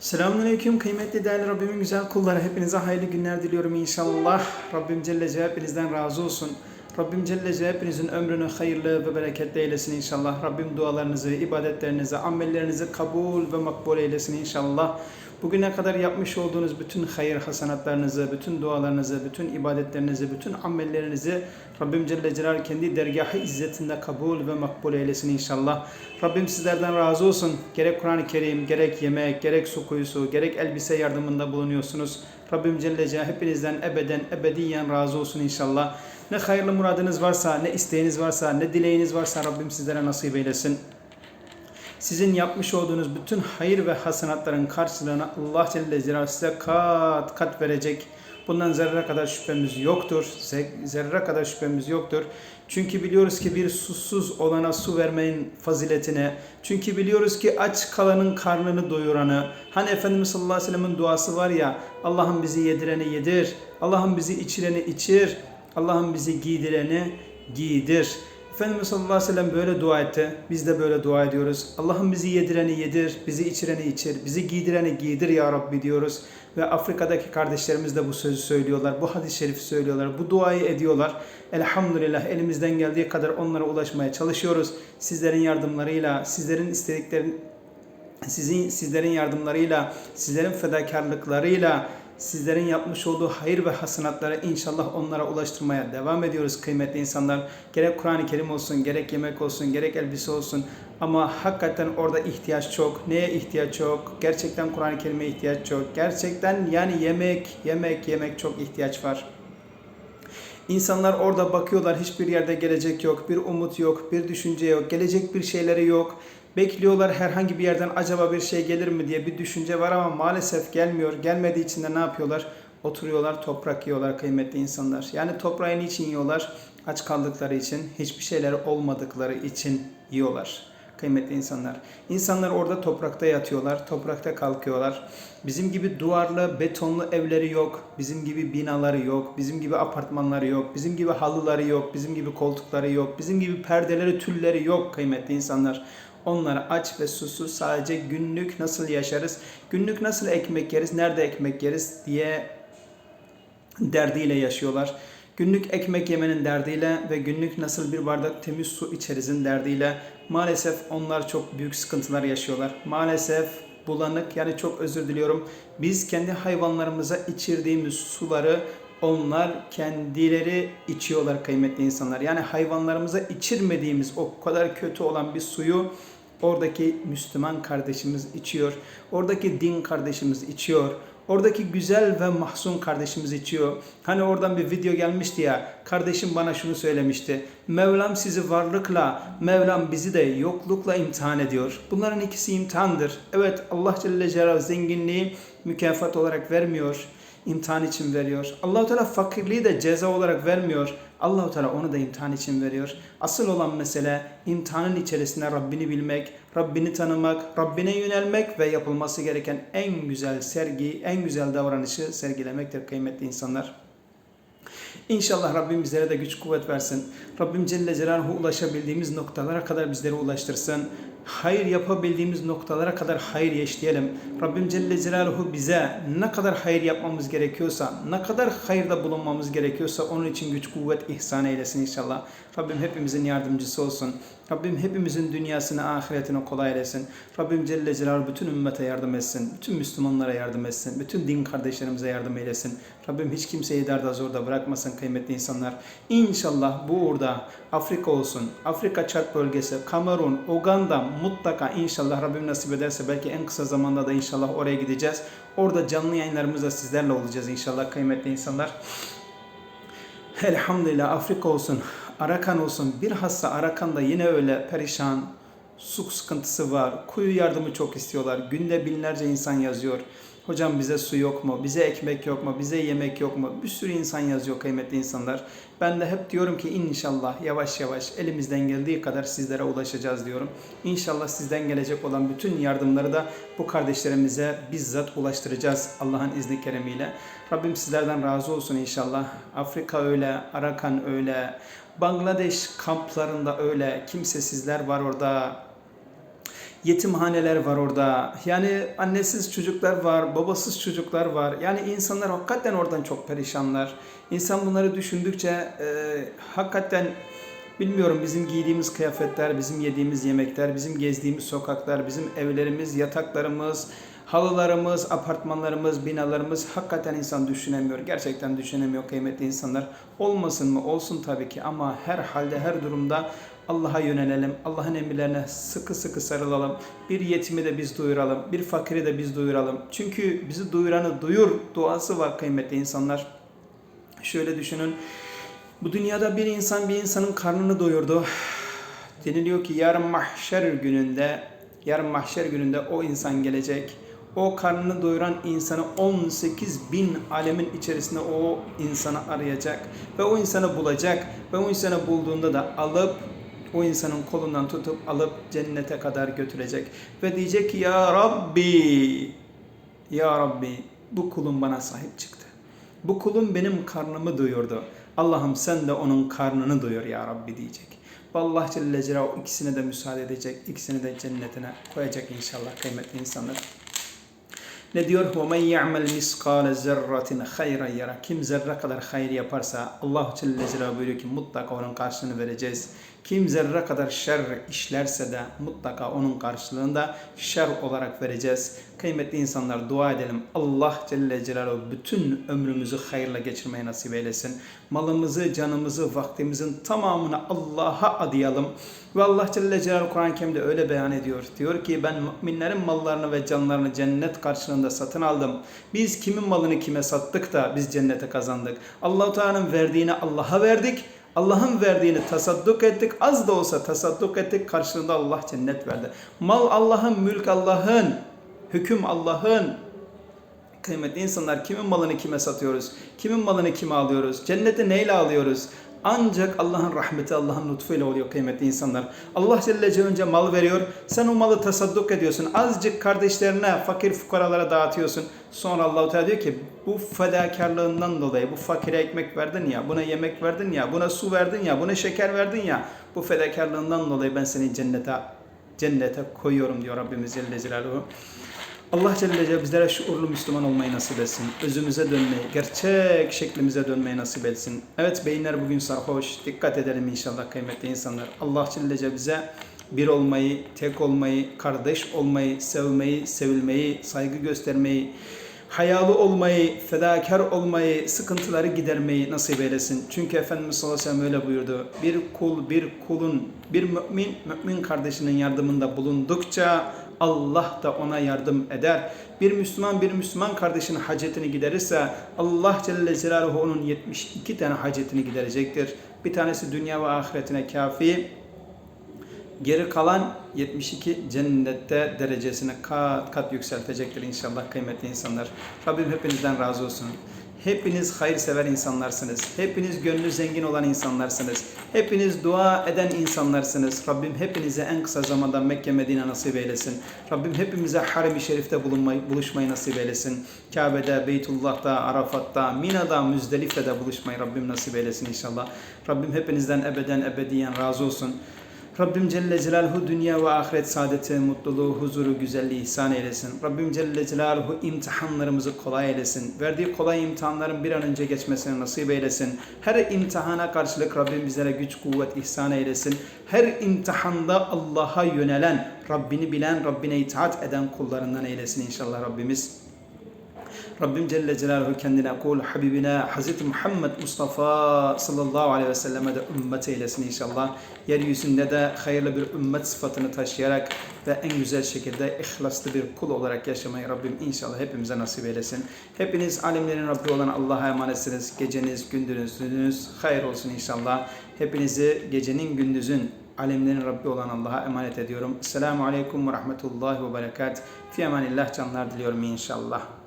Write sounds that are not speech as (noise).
Selamünaleyküm kıymetli değerli Rabbimin güzel kulları. Hepinize hayırlı günler diliyorum inşallah. Rabbim Celle Celle hepinizden razı olsun. Rabbim Celle Celle hepinizin ömrünü hayırlı ve bereketli eylesin inşallah. Rabbim dualarınızı, ibadetlerinizi, amellerinizi kabul ve makbul eylesin inşallah. Bugüne kadar yapmış olduğunuz bütün hayır hasanatlarınızı, bütün dualarınızı, bütün ibadetlerinizi, bütün amellerinizi Rabbim Celle Celal kendi dergahı izzetinde kabul ve makbul eylesin inşallah. Rabbim sizlerden razı olsun. Gerek Kur'an-ı Kerim, gerek yemek, gerek su kuyusu, gerek elbise yardımında bulunuyorsunuz. Rabbim Celle Celal hepinizden ebeden, ebediyen razı olsun inşallah. Ne hayırlı muradınız varsa, ne isteğiniz varsa, ne dileğiniz varsa Rabbim sizlere nasip eylesin. Sizin yapmış olduğunuz bütün hayır ve hasenatların karşılığını Allah Celle Celaluhu size kat kat verecek. Bundan zerre kadar şüphemiz yoktur. Ze- Zerre kadar şüphemiz yoktur. Çünkü biliyoruz ki bir susuz olana su vermeyin faziletine. Çünkü biliyoruz ki aç kalanın karnını doyuranı. Hani Efendimiz sallallahu aleyhi ve sellem'in duası var ya. Allah'ım bizi yedireni yedir. Allah'ım bizi içireni içir. Allah'ım bizi giydireni giydir. Efendimiz sallallahu aleyhi ve sellem böyle dua etti. Biz de böyle dua ediyoruz. Allah'ım bizi yedireni yedir, bizi içireni içir, bizi giydireni giydir ya Rabbi diyoruz. Ve Afrika'daki kardeşlerimiz de bu sözü söylüyorlar. Bu hadis-i şerifi söylüyorlar. Bu duayı ediyorlar. Elhamdülillah elimizden geldiği kadar onlara ulaşmaya çalışıyoruz. Sizlerin yardımlarıyla, sizlerin istediklerin sizin sizlerin yardımlarıyla, sizlerin fedakarlıklarıyla, sizlerin yapmış olduğu hayır ve hasenatları inşallah onlara ulaştırmaya devam ediyoruz kıymetli insanlar. Gerek Kur'an-ı Kerim olsun, gerek yemek olsun, gerek elbise olsun. Ama hakikaten orada ihtiyaç çok. Neye ihtiyaç çok? Gerçekten Kur'an-ı Kerim'e ihtiyaç çok. Gerçekten yani yemek, yemek, yemek çok ihtiyaç var. İnsanlar orada bakıyorlar hiçbir yerde gelecek yok, bir umut yok, bir düşünce yok, gelecek bir şeyleri yok. Bekliyorlar herhangi bir yerden acaba bir şey gelir mi diye bir düşünce var ama maalesef gelmiyor. Gelmediği için de ne yapıyorlar? Oturuyorlar, toprak yiyorlar kıymetli insanlar. Yani toprağı niçin yiyorlar? Aç kaldıkları için, hiçbir şeyler olmadıkları için yiyorlar kıymetli insanlar. İnsanlar orada toprakta yatıyorlar, toprakta kalkıyorlar. Bizim gibi duvarlı, betonlu evleri yok, bizim gibi binaları yok, bizim gibi apartmanları yok, bizim gibi halıları yok, bizim gibi koltukları yok, bizim gibi perdeleri, tülleri yok kıymetli insanlar. Onlara aç ve susuz sadece günlük nasıl yaşarız, günlük nasıl ekmek yeriz, nerede ekmek yeriz diye derdiyle yaşıyorlar. Günlük ekmek yemenin derdiyle ve günlük nasıl bir bardak temiz su içerizin derdiyle maalesef onlar çok büyük sıkıntılar yaşıyorlar. Maalesef bulanık yani çok özür diliyorum. Biz kendi hayvanlarımıza içirdiğimiz suları onlar kendileri içiyorlar kıymetli insanlar. Yani hayvanlarımıza içirmediğimiz o kadar kötü olan bir suyu oradaki Müslüman kardeşimiz içiyor. Oradaki din kardeşimiz içiyor. Oradaki güzel ve mahzun kardeşimiz içiyor. Hani oradan bir video gelmişti ya. Kardeşim bana şunu söylemişti. Mevlam sizi varlıkla, Mevlam bizi de yoklukla imtihan ediyor. Bunların ikisi imtihandır. Evet Allah Celle Celaluhu zenginliği mükafat olarak vermiyor. İmtihan için veriyor. Allahu Teala fakirliği de ceza olarak vermiyor. Allahu Teala onu da imtihan için veriyor. Asıl olan mesele imtihanın içerisinde Rabbini bilmek, Rabbini tanımak, Rabbine yönelmek ve yapılması gereken en güzel sergi, en güzel davranışı sergilemektir kıymetli insanlar. İnşallah Rabbim bizlere de güç kuvvet versin. Rabbim Celle Celaluhu ulaşabildiğimiz noktalara kadar bizleri ulaştırsın. Hayır yapabildiğimiz noktalara kadar hayır işleyelim. Rabbim Celle Celaluhu bize ne kadar hayır yapmamız gerekiyorsa, ne kadar hayırda bulunmamız gerekiyorsa onun için güç kuvvet ihsan eylesin inşallah. Rabbim hepimizin yardımcısı olsun. Rabbim hepimizin dünyasını, ahiretini kolay eylesin. Rabbim Celle Celaluhu bütün ümmete yardım etsin. Bütün Müslümanlara yardım etsin. Bütün din kardeşlerimize yardım eylesin. Rabbim hiç kimseyi darda zorda bırakmasın kıymetli insanlar. İnşallah bu uğurda Afrika olsun, Afrika Çat bölgesi, Kamerun, Uganda mutlaka inşallah Rabbim nasip ederse belki en kısa zamanda da inşallah oraya gideceğiz. Orada canlı yayınlarımızda sizlerle olacağız inşallah kıymetli insanlar. Elhamdülillah Afrika olsun, Arakan olsun. Bilhassa Arakan'da yine öyle perişan, su sıkıntısı var. Kuyu yardımı çok istiyorlar. Günde binlerce insan yazıyor. Hocam bize su yok mu? Bize ekmek yok mu? Bize yemek yok mu? Bir sürü insan yazıyor kıymetli insanlar. Ben de hep diyorum ki inşallah yavaş yavaş elimizden geldiği kadar sizlere ulaşacağız diyorum. İnşallah sizden gelecek olan bütün yardımları da bu kardeşlerimize bizzat ulaştıracağız Allah'ın izni keremiyle. Rabbim sizlerden razı olsun inşallah. Afrika öyle, Arakan öyle, Bangladeş kamplarında öyle kimsesizler var orada. Yetimhaneler var orada. Yani annesiz çocuklar var, babasız çocuklar var. Yani insanlar hakikaten oradan çok perişanlar. İnsan bunları düşündükçe e, hakikaten bilmiyorum bizim giydiğimiz kıyafetler, bizim yediğimiz yemekler, bizim gezdiğimiz sokaklar, bizim evlerimiz, yataklarımız, halılarımız, apartmanlarımız, binalarımız hakikaten insan düşünemiyor. Gerçekten düşünemiyor kıymetli insanlar. Olmasın mı? Olsun tabii ki ama her halde, her durumda Allah'a yönelelim. Allah'ın emirlerine sıkı sıkı sarılalım. Bir yetimi de biz duyuralım. Bir fakiri de biz duyuralım. Çünkü bizi duyuranı duyur duası var kıymetli insanlar. Şöyle düşünün. Bu dünyada bir insan bir insanın karnını doyurdu. (sighs) Deniliyor ki yarın mahşer gününde yarın mahşer gününde o insan gelecek. O karnını doyuran insanı 18 bin alemin içerisinde o insanı arayacak ve o insanı bulacak ve o insanı bulduğunda da alıp o insanın kolundan tutup alıp cennete kadar götürecek ve diyecek ki ya Rabbi ya Rabbi bu kulun bana sahip çıktı. Bu kulum benim karnımı doyurdu. Allah'ım sen de onun karnını doyur ya Rabbi diyecek. Allah Celle Celaluhu ikisine de müsaade edecek. ikisini de cennetine koyacak inşallah kıymetli insanlar. Ne diyor? وَمَنْ يَعْمَلْ مِسْقَالَ زَرَّةٍ خَيْرًا yara. Kim zerre kadar hayır yaparsa Allah Celle Celaluhu buyuruyor ki mutlaka onun karşılığını vereceğiz. Kim zerre kadar şer işlerse de mutlaka onun karşılığında şer olarak vereceğiz. Kıymetli insanlar dua edelim. Allah Celle Celaluhu bütün ömrümüzü hayırla geçirmeyi nasip eylesin. Malımızı, canımızı, vaktimizin tamamını Allah'a adayalım. Ve Allah Celle Celaluhu Kur'an-ı Kerim'de öyle beyan ediyor. Diyor ki ben müminlerin mallarını ve canlarını cennet karşılığında satın aldım. Biz kimin malını kime sattık da biz cennete kazandık. Allah-u Teala'nın verdiğini Allah'a verdik. Allah'ın verdiğini tasadduk ettik. Az da olsa tasadduk ettik. Karşılığında Allah cennet verdi. Mal Allah'ın, mülk Allah'ın, hüküm Allah'ın. Kıymetli insanlar kimin malını kime satıyoruz? Kimin malını kime alıyoruz? Cenneti neyle alıyoruz? Ancak Allah'ın rahmeti, Allah'ın lütfuyla oluyor kıymetli insanlar. Allah Celle önce mal veriyor. Sen o malı tasadduk ediyorsun. Azıcık kardeşlerine, fakir fukaralara dağıtıyorsun. Sonra Allah-u Teala diyor ki bu fedakarlığından dolayı bu fakire ekmek verdin ya, buna yemek verdin ya, buna su verdin ya, buna şeker verdin ya. Bu fedakarlığından dolayı ben seni cennete cennete koyuyorum diyor Rabbimiz Celle Celaluhu. Allah Celle Celle bizlere şuurlu Müslüman olmayı nasip etsin. Özümüze dönmeyi, gerçek şeklimize dönmeyi nasip etsin. Evet beyinler bugün sarhoş. Dikkat edelim inşallah kıymetli insanlar. Allah Celle Celle bize bir olmayı, tek olmayı, kardeş olmayı, sevmeyi, sevilmeyi, saygı göstermeyi, hayalı olmayı, fedakar olmayı, sıkıntıları gidermeyi nasip eylesin. Çünkü Efendimiz sallallahu aleyhi ve sellem öyle buyurdu. Bir kul, bir kulun, bir mümin, mümin kardeşinin yardımında bulundukça Allah da ona yardım eder. Bir Müslüman bir Müslüman kardeşinin hacetini giderirse Allah Celle Celaluhu onun 72 tane hacetini giderecektir. Bir tanesi dünya ve ahiretine kafi. Geri kalan 72 cennette derecesini kat kat yükseltecektir inşallah kıymetli insanlar. Rabbim hepinizden razı olsun. Hepiniz hayırsever insanlarsınız. Hepiniz gönlü zengin olan insanlarsınız. Hepiniz dua eden insanlarsınız. Rabbim hepinize en kısa zamanda Mekke Medine nasip eylesin. Rabbim hepimize harem-i şerifte bulunmayı, buluşmayı nasip eylesin. Kabe'de, Beytullah'ta, Arafat'ta, Mina'da, Müzdelife'de buluşmayı Rabbim nasip eylesin inşallah. Rabbim hepinizden ebeden ebediyen razı olsun. Rabbim Celle Celaluhu dünya ve ahiret saadeti, mutluluğu, huzuru, güzelliği ihsan eylesin. Rabbim Celle Celaluhu imtihanlarımızı kolay eylesin. Verdiği kolay imtihanların bir an önce geçmesini nasip eylesin. Her imtihana karşılık Rabbim bizlere güç, kuvvet ihsan eylesin. Her imtihanda Allah'a yönelen, Rabbini bilen, Rabbine itaat eden kullarından eylesin inşallah Rabbimiz. Rabbim Celle Celaluhu kendine kul Habibine Hazreti Muhammed Mustafa sallallahu aleyhi ve selleme de ümmet eylesin inşallah. Yeryüzünde de hayırlı bir ümmet sıfatını taşıyarak ve en güzel şekilde ihlaslı bir kul olarak yaşamayı Rabbim inşallah hepimize nasip eylesin. Hepiniz alemlerin Rabbi olan Allah'a emanetsiniz. Geceniz, gündüzünüz hayır olsun inşallah. Hepinizi gecenin, gündüzün alemlerin Rabbi olan Allah'a emanet ediyorum. Selamun Aleyküm ve Rahmetullahi ve Berekat. Fi emanillah canlar diliyorum inşallah.